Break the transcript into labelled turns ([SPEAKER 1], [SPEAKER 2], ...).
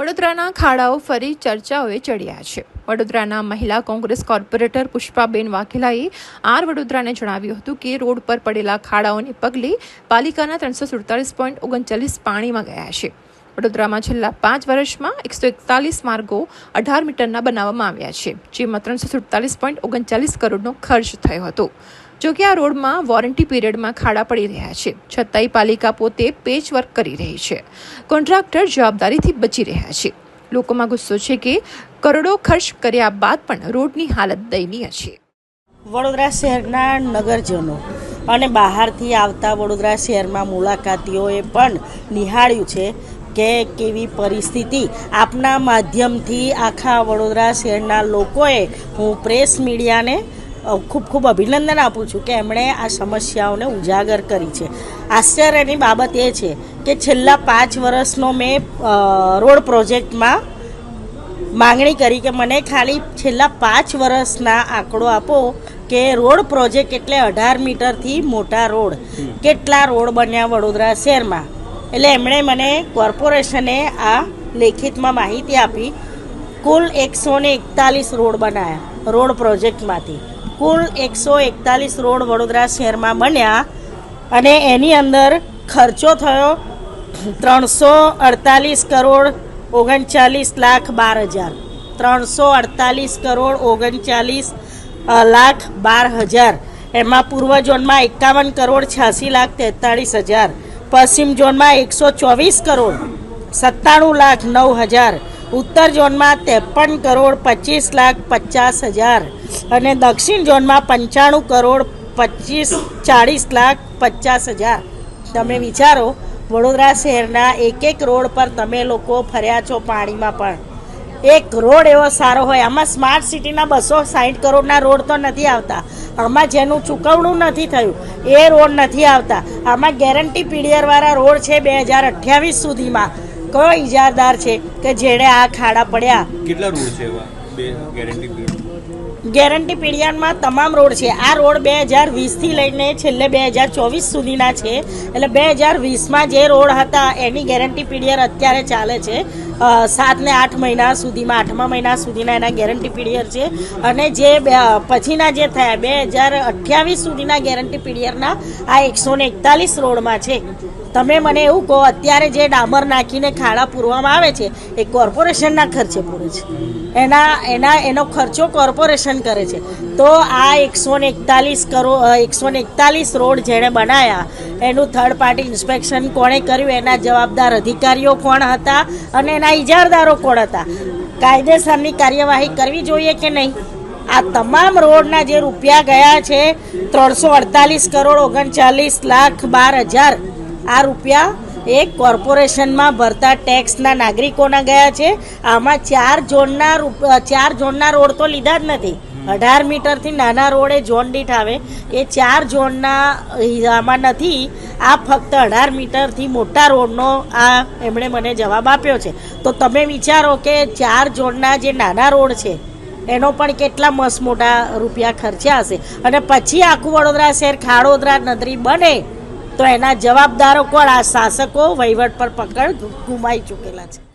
[SPEAKER 1] વડોદરાના ખાડાઓ ફરી ચર્ચાઓએ ચડ્યા છે. વડોદરાના મહિલા કોંગ્રેસ કોર્પોરેટર પુષ્પાબેન વાઘેલાએ આર વડોદરાને જણાવ્યું હતું કે રોડ પર પડેલા ખાડાઓને પગલે પાલિકાના ત્રણસો સુડતાલીસ પોઈન્ટ ઓગણચાલીસ પાણીમાં ગયા છે. વડોદરામાં છેલ્લા પાંચ વર્ષમાં એકસો એકતાલીસ માર્ગો અઢાર મીટરના બનાવવામાં આવ્યા છે, જેમાં ત્રણસો સુડતાલીસ પોઈન્ટ ઓગણચાલીસ કરોડનો ખર્ચ થયો હતો. જોકે આ રોડમાં વોરંટી પીરિયડમાં ખાડા પડી રહ્યા છે, છતાંય પાલિકા પોતે પેચ વર્ક કરી રહી છે. કોન્ટ્રાક્ટર જવાબદારીથી બચી રહ્યા છે. લોકોમાં ગુસ્સો છે કે કરોડો ખર્ચ કર્યા બાદ પણ રોડની હાલત દયનીય છે.
[SPEAKER 2] વડોદરા શહેરના નગરજનો અને બહારથી આવતા વડોદરા શહેરમાં મુલાકાતીઓએ પણ નિહાળ્યું છે કે કેવી પરિસ્થિતિ? આપના માધ્યમથી આખા વડોદરા શહેરના લોકોએ હું પ્રેસ મીડિયાને ખૂબ ખૂબ અભિનંદન આપું છું કે એમણે આ સમસ્યાઓને ઉજાગર કરી છે. આશ્ચર્યની બાબત એ છે કે છેલ્લા પાંચ વર્ષનો મેં રોડ પ્રોજેક્ટમાં માંગણી કરી કે મને ખાલી છેલ્લા પાંચ વર્ષના આંકડો આપો કે રોડ પ્રોજેક્ટ એટલે અઢાર મીટરથી મોટા રોડ. કેટલા રોડ બન્યા વડોદરા શહેરમાં? એટલે એમણે મને કોર્પોરેશને આ લેખિતમાં માહિતી આપી. કુલ એકસો ને એકતાલીસ રોડ બનાવ્યા રોડ પ્રોજેક્ટમાંથી. કુલ એકસો એકતાલીસ રોડ વડોદરા શહેરમાં બન્યા અને એની અંદર ખર્ચો થયો ત્રણસો અડતાલીસ કરોડ ઓગણચાલીસ લાખ બાર હજાર. ત્રણસો અડતાલીસ કરોડ ઓગણચાલીસ લાખ બાર હજાર. એમાં પૂર્વ ઝોનમાં એકાવન કરોડ છ્યાસી લાખ તેતાળીસ હજાર. પશ્ચિમ ઝોનમાં એકસો ચોવીસ કરોડ, સત્તાણું લાખ નવ હજાર, ઉત્તર ઝોનમાં ત્રેપન કરોડ પચીસ લાખ પચાસ હજાર અને દક્ષિણ ઝોનમાં પંચાણું કરોડ પચીસ, ચાળીસ લાખ પચાસ હજાર. તમે વિચારો, વડોદરા શહેરના એક એક રોડ પર તમે લોકો ફર્યા છો પાણીમાં પણ. એક રોડ એવો સારો હોય. આમાં સ્માર્ટ સિટીના બસો સાઠ કરોડના રોડ તો નથી આવતા. આમાં જેનું ચૂકવણું નથી થયું, એ રોડ નથી આવતા. આમાં ગેરંટી પીડીઆરવાળા રોડ છે બે હજાર અઠ્યાવીસ સુધીમાં. કયો ઇજારદાર છે કે જેણે આ ખાડા પડ્યા?
[SPEAKER 3] કેટલા રોડ છે એવા? બે ગેરંટી
[SPEAKER 2] ગેરંટી પીડિયાનમાં તમામ રોડ છે. આ રોડ બે હજાર વીસથી લઈને છેલ્લે બે હજાર ચોવીસ સુધીના છે. એટલે બે હજાર વીસમાં જે રોડ હતા, એની ગેરંટી પીડિયર અત્યારે ચાલે છે. સાત ને આઠ મહિના સુધીમાં, આઠમા મહિના સુધીના એના ગેરંટી પીડિયર છે. અને જે પછીના જે થયા, બે હજાર અઠ્યાવીસ સુધીના ગેરંટી પીડિયરના આ એકસો ને એકતાલીસ રોડમાં છે. તમે મને એવું કહો, અત્યારે જે ડામર નાખીને ખાડા પૂરવામાં આવે છે, એ કોર્પોરેશનના ખર્ચે પૂરે છે. એના એના, એનો ખર્ચો કોર્પોરેશન કરે છે. તો આ એકસો ને એકતાલીસ કરોડ એકસો ને એકતાલીસ રોડ જેણે બનાવ્યા એનું થર્ડ પાર્ટી ઇન્સ્પેક્શન કોણે કર્યું, એના જવાબદાર અધિકારીઓ કોણ હતા અને એના ઇજારદારો કોણ હતા? કાયદેસરની કાર્યવાહી કરવી જોઈએ કે નહીં? આ તમામ રોડના જે રૂપિયા ગયા છે, ત્રણસો અડતાલીસ કરોડ, ઓગણચાલીસ લાખ બાર હજાર આ રૂપિયા એ કોર્પોરેશનમાં ભરતા ટેક્સના નાગરિકોના ગયા છે. આમાં ચાર ઝોનના ચાર ઝોનના રોડ તો લીધા જ નથી. અઢાર મીટરથી નાના રોડે ઝોન દીઠ આવે. એ ચાર ઝોનના આમાં નથી. આ ફક્ત અઢાર મીટરથી મોટા રોડનો આ એમણે મને જવાબ આપ્યો છે. તો તમે વિચારો કે ચાર ઝોનના જે નાના રોડ છે, એનો પણ કેટલા મસ્ત મોટા રૂપિયા ખર્ચ્યા હશે? અને પછી આખું વડોદરા શહેર ખાડોદરા નદરી બને. તો એના જવાબદારો કોણ? આ શાસકો વહીવટ પર પકડ ગુમાઈ ચૂકેલા છે.